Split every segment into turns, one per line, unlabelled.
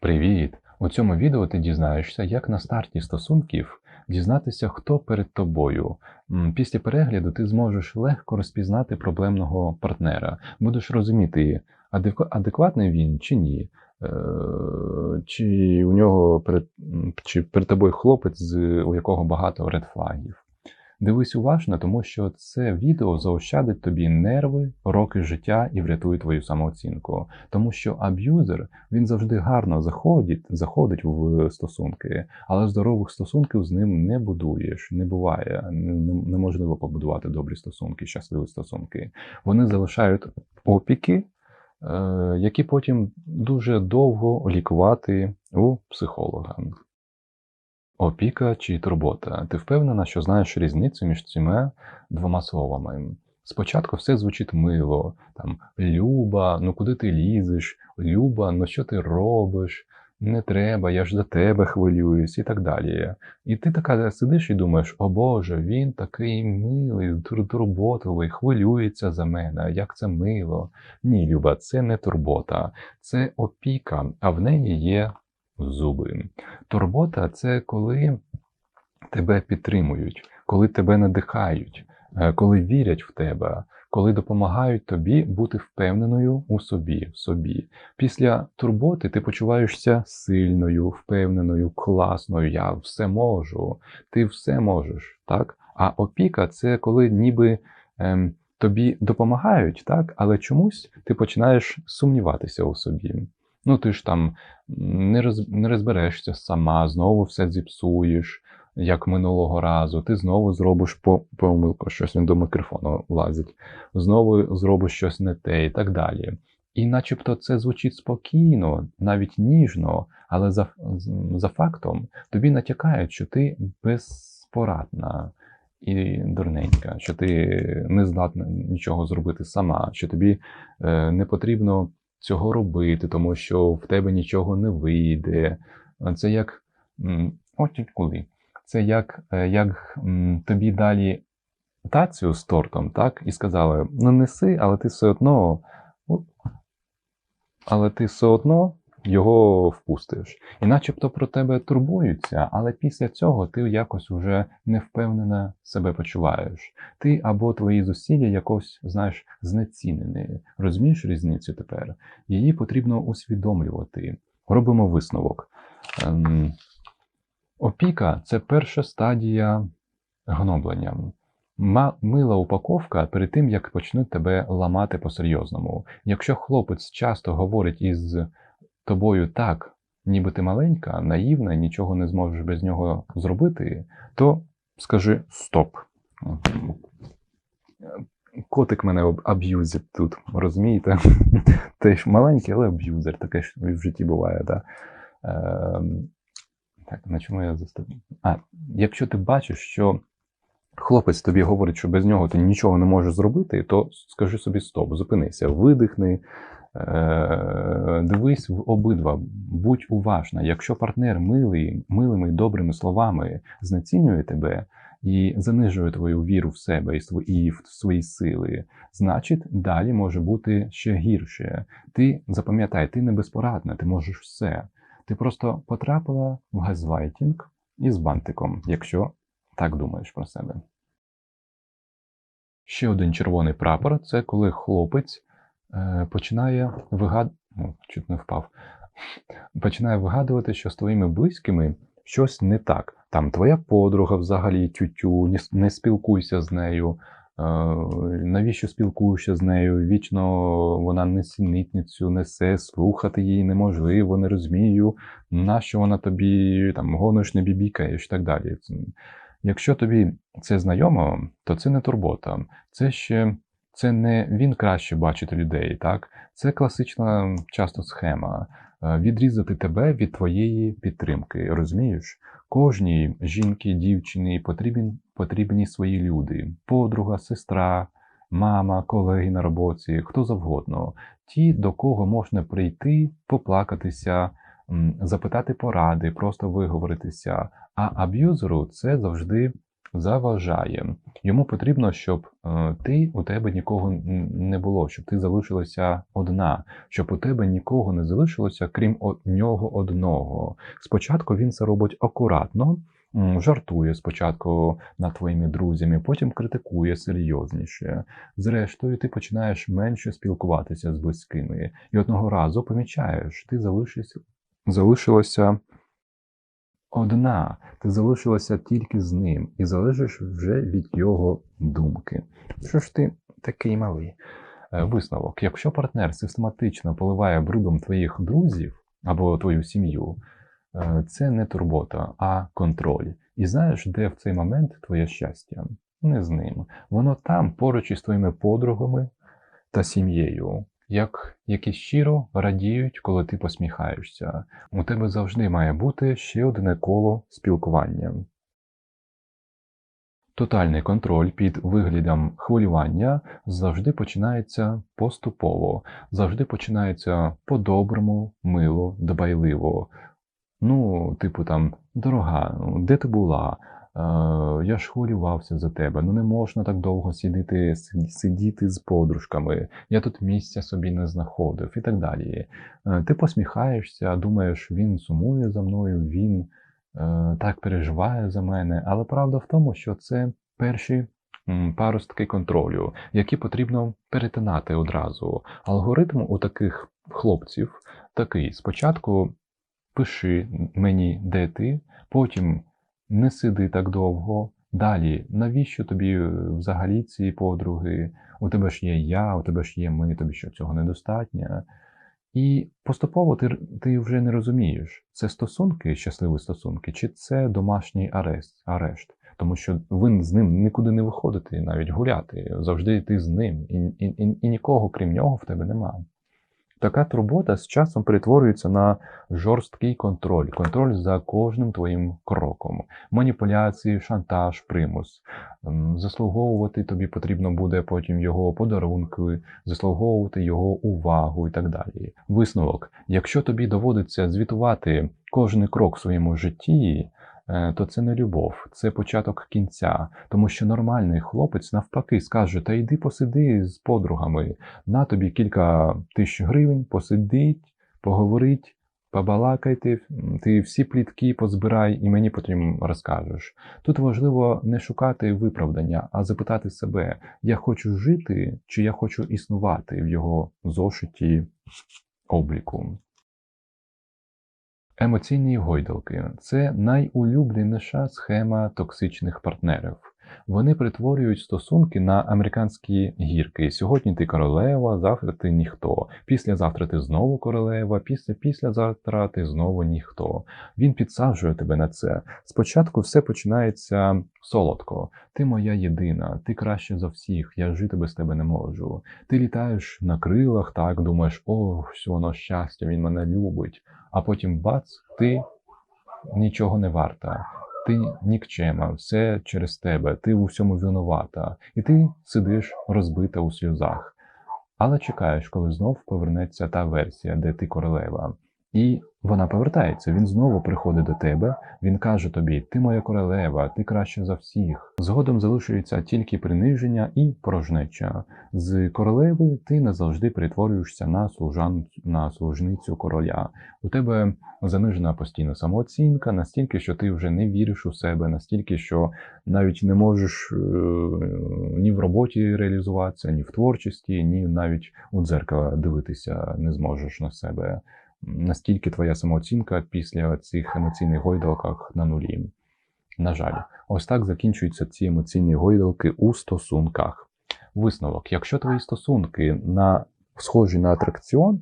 Привіт! У цьому відео ти дізнаєшся, як на старті стосунків дізнатися, хто перед тобою. Після перегляду ти зможеш легко розпізнати проблемного партнера, будеш розуміти, адеква- адекватний він чи ні. Е, Чи у нього перед, чи перед тобою хлопець, у якого багато редфлагів. Дивись уважно, тому що це відео заощадить тобі нерви, роки життя і врятує твою самооцінку. Тому що аб'юзер він завжди гарно заходить, заходить в стосунки, але здорових стосунків з ним не будуєш. Не буває. Не- не- Неможливо побудувати добрі стосунки, щасливі стосунки. Вони залишають опіки, е, які потім дуже довго лікувати у психолога. Опіка чи турбота. Ти впевнена, що знаєш різницю між цими двома словами? Спочатку все звучить мило, там Люба, ну куди ти лізеш? Люба, ну що ти робиш? Не треба, я ж за тебе хвилююсь і так далі. І ти така сидиш і думаєш, о Боже, він такий милий, тур- турботливий, хвилюється за мене, як це мило. Ні, Люба, це не турбота, це опіка, а в неї є зуби. Турбота це коли тебе підтримують, коли тебе надихають, е, коли вірять в тебе, коли допомагають тобі бути впевненою у собі, в собі. Після турботи ти почуваєшся сильною, впевненою, класною. Я все можу, ти все можеш, так? А опіка це коли ніби ем, тобі допомагають, так? але чомусь ти починаєш сумніватися у собі. Ну, ти ж там не, роз, не розберешся сама, знову все зіпсуєш, як минулого разу. Ти знову зробиш по- помилку, щось він до мікрофону влазить, знову зробиш щось не те і так далі. І начебто це звучить спокійно, навіть ніжно, але за, за фактом тобі натякають, що ти безпорадна і дурненька, що ти не здатна нічого зробити сама, що тобі е, не потрібно цього робити, тому що в тебе нічого не вийде. Це як от коли. Це як, е, як тобі далі тацію з тортом, так? І сказали: ну неси, але ти все одно, але ти все одно його впустиш. І начебто про тебе турбуються, але після цього ти якось уже невпевнено себе почуваєш. Ти або твої зусилля якось, знаєш, знецінені. Розумієш різницю тепер? Її потрібно усвідомлювати. Робимо висновок. Ем, опіка це перша стадія гноблення. Мила упаковка перед тим, як почнуть тебе ламати по-серйозному. Якщо хлопець часто говорить із тобою так, ніби ти маленька, наївна, нічого не зможеш без нього зробити, то скажи стоп. Котик мене аб'юзить тут, розумієте? Теж маленький, але аб'юзер, таке ж в житті буває, так. Ем, так, на чому я застав? А, якщо ти бачиш, що хлопець тобі говорить, що без нього ти нічого не можеш зробити, то скажи собі стоп, зупинися, видихни, е, дивись в обидва, будь уважна. Якщо партнер милий, милими і добрими словами знецінює тебе і занижує твою віру в себе і в свої сили, значить далі може бути ще гірше. Ти запам'ятай, ти не безпорадна, ти можеш все. Ти просто потрапила в газлайтінг із бантиком, якщо так думаєш про себе. Ще один червоний прапор це коли хлопець е, починає вигад... ну, чуть не впав. Починає вигадувати, що з твоїми близькими щось не так. Там твоя подруга взагалі тютю, не, спілкуйся з нею. Е, навіщо спілкуєшся з нею? Вічно вона несенітницю несе, слухати її неможливо, не розумію, нащо вона тобі там гониш, не бібікаєш і так далі. Якщо тобі це знайомо, то це не турбота. Це ще це не він краще бачить людей, так? Це класична часто схема. Е, Відрізати тебе від твоєї підтримки. Розумієш? Кожній жінці, дівчині потрібні, потрібні свої люди: подруга, сестра, мама, колеги на роботі, хто завгодно. Ті, до кого можна прийти, поплакатися, запитати поради, просто виговоритися. А аб'юзеру це завжди заважає. Йому потрібно, щоб е, ти у тебе нікого не було, щоб ти залишилася одна, щоб у тебе нікого не залишилося, крім нього одного. Спочатку він це робить акуратно. Жартує спочатку над твоїми друзями, потім критикує серйозніше. Зрештою, ти починаєш менше спілкуватися з близькими, і одного разу помічаєш, ти залишилася одна, ти залишилася тільки з ним і залежиш вже від його думки. Що ж ти такий малий? Е, висновок: якщо партнер систематично поливає брудом твоїх друзів або твою сім'ю, е, це не турбота, а контроль. І знаєш, де в цей момент твоє щастя? Не з ним. Воно там поруч із твоїми подругами та сім'єю як які щиро радіють, коли ти посміхаєшся. У тебе завжди має бути ще одне коло спілкування. Тотальний контроль під виглядом хвилювання завжди починається поступово, завжди починається по-доброму, мило, дбайливо. Ну, типу там, дорога, де ти була? Я ж хвилювався за тебе, ну не можна так довго сидіти сидіти з подружками, я тут місця собі не знаходив і так далі. Е, ти посміхаєшся, думаєш, він сумує за мною, він е, так переживає за мене. Але правда в тому, що це перші паростки контролю, які потрібно перетинати одразу. Алгоритм у таких хлопців такий: спочатку пиши мені, де ти, потім не сиди так довго. Далі, навіщо тобі е, взагалі ці подруги? У тебе ж є я, у тебе ж є ми, тобі що цього недостатньо. І поступово ти ти вже не розумієш, це стосунки, щасливі стосунки, чи це домашній арест, арешт. Тому що ви з ним нікуди не виходите, навіть гуляти. Завжди ти з ним, і, і, і, і нікого, крім нього, в тебе немає. Така турбота з часом перетворюється на жорсткий контроль, контроль за кожним твоїм кроком, маніпуляції, шантаж, примус. Заслуговувати тобі потрібно буде потім його подарунки, заслуговувати його увагу і так далі. Висновок: якщо тобі доводиться звітувати кожний крок в своєму житті. Е, то це не любов, це початок кінця. Тому що нормальний хлопець навпаки скаже: Та йди посиди з подругами, на тобі кілька тисяч гривень, посидить, поговорить, побалакайте, ти всі плітки позбирай і мені потім розкажеш. Тут важливо не шукати виправдання, а запитати себе: я хочу жити, чи я хочу існувати в його зошиті обліку. Емоційні гойдалки це найулюбленіша схема токсичних партнерів. Вони притворюють стосунки на американські гірки. Сьогодні ти королева, завтра ти ніхто. Післязавтра ти знову королева, після післязавтра ти знову ніхто. Він підсаджує тебе на це. Спочатку все починається солодко. Ти моя єдина, ти краще за всіх, я жити без тебе не можу. Ти літаєш на крилах, так думаєш, о, все воно щастя, він мене любить. А потім бац, ти нічого не варта ти нікчема, все через тебе, ти у всьому винувата, і ти сидиш розбита у сльозах. Але чекаєш, коли знов повернеться та версія, де ти королева. І вона повертається, він знову приходить до тебе, він каже тобі: Ти моя королева, ти краще за всіх. Згодом залишується тільки приниження і порожнеча. З королеви ти назавжди перетворюєшся на служан... на служницю короля. У тебе занижена постійна самооцінка, настільки, що ти вже не віриш у себе, настільки, що навіть не можеш е ні в роботі реалізуватися, ні в творчості, ні навіть у дзеркало дивитися не зможеш на себе настільки твоя самооцінка після цих емоційних гойдалках на нулі. На жаль, ось так закінчуються ці емоційні гойдалки у стосунках. Висновок: якщо твої стосунки на схожі на атракціон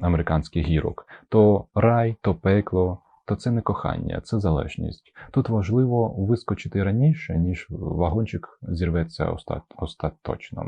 американських гірок, то рай, то пекло, то це не кохання, це залежність. Тут важливо вискочити раніше, ніж вагончик зірветься остаточно.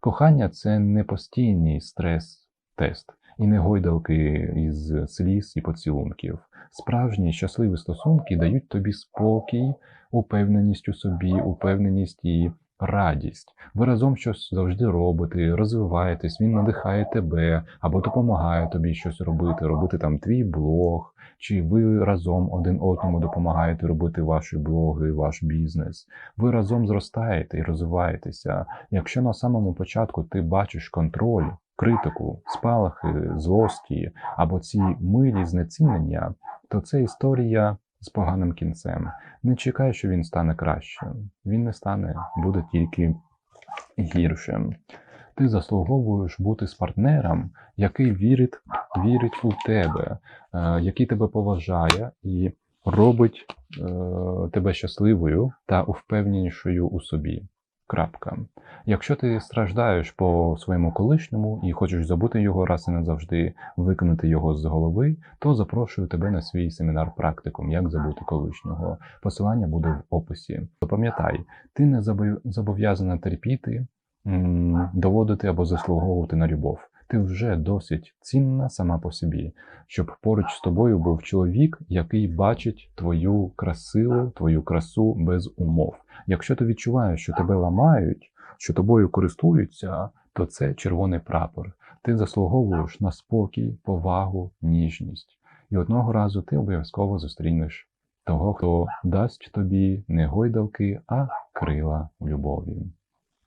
Кохання це не постійний стрес-тест і не гойдалки із сліз і поцілунків. Справжні щасливі стосунки дають тобі спокій, упевненість у собі, упевненість і радість. Ви разом щось завжди робите, розвиваєтесь, він надихає тебе або допомагає тобі щось робити, робити там твій блог, чи ви разом один одному допомагаєте робити ваші блоги, ваш бізнес. Ви разом зростаєте і розвиваєтеся. Якщо на самому початку ти бачиш контроль, критику, спалахи, злості або ці милі знецінення, то це історія з поганим кінцем. Не чекай, що він стане кращим. Він не стане, буде тільки гіршим. Ти заслуговуєш бути з партнером, який вірить, вірить у тебе, е, який тебе поважає і робить е, тебе щасливою та впевненішою у собі. Крапка. Якщо ти страждаєш по своєму колишньому і хочеш забути його раз і назавжди, виконати його з голови, то запрошую тебе на свій семінар практикум, як забути колишнього. Посилання буде в описі. Запам'ятай, ти не зобов'язана терпіти, доводити або заслуговувати на любов. Ти вже досить цінна сама по собі, щоб поруч з тобою був чоловік, який бачить твою красиву, твою красу без умов. Якщо ти відчуваєш, що тебе ламають, що тобою користуються, то це червоний прапор. Ти заслуговуєш на спокій, повагу, ніжність. І одного разу ти обов'язково зустрінеш того, хто дасть тобі не гойдалки, а крила любові.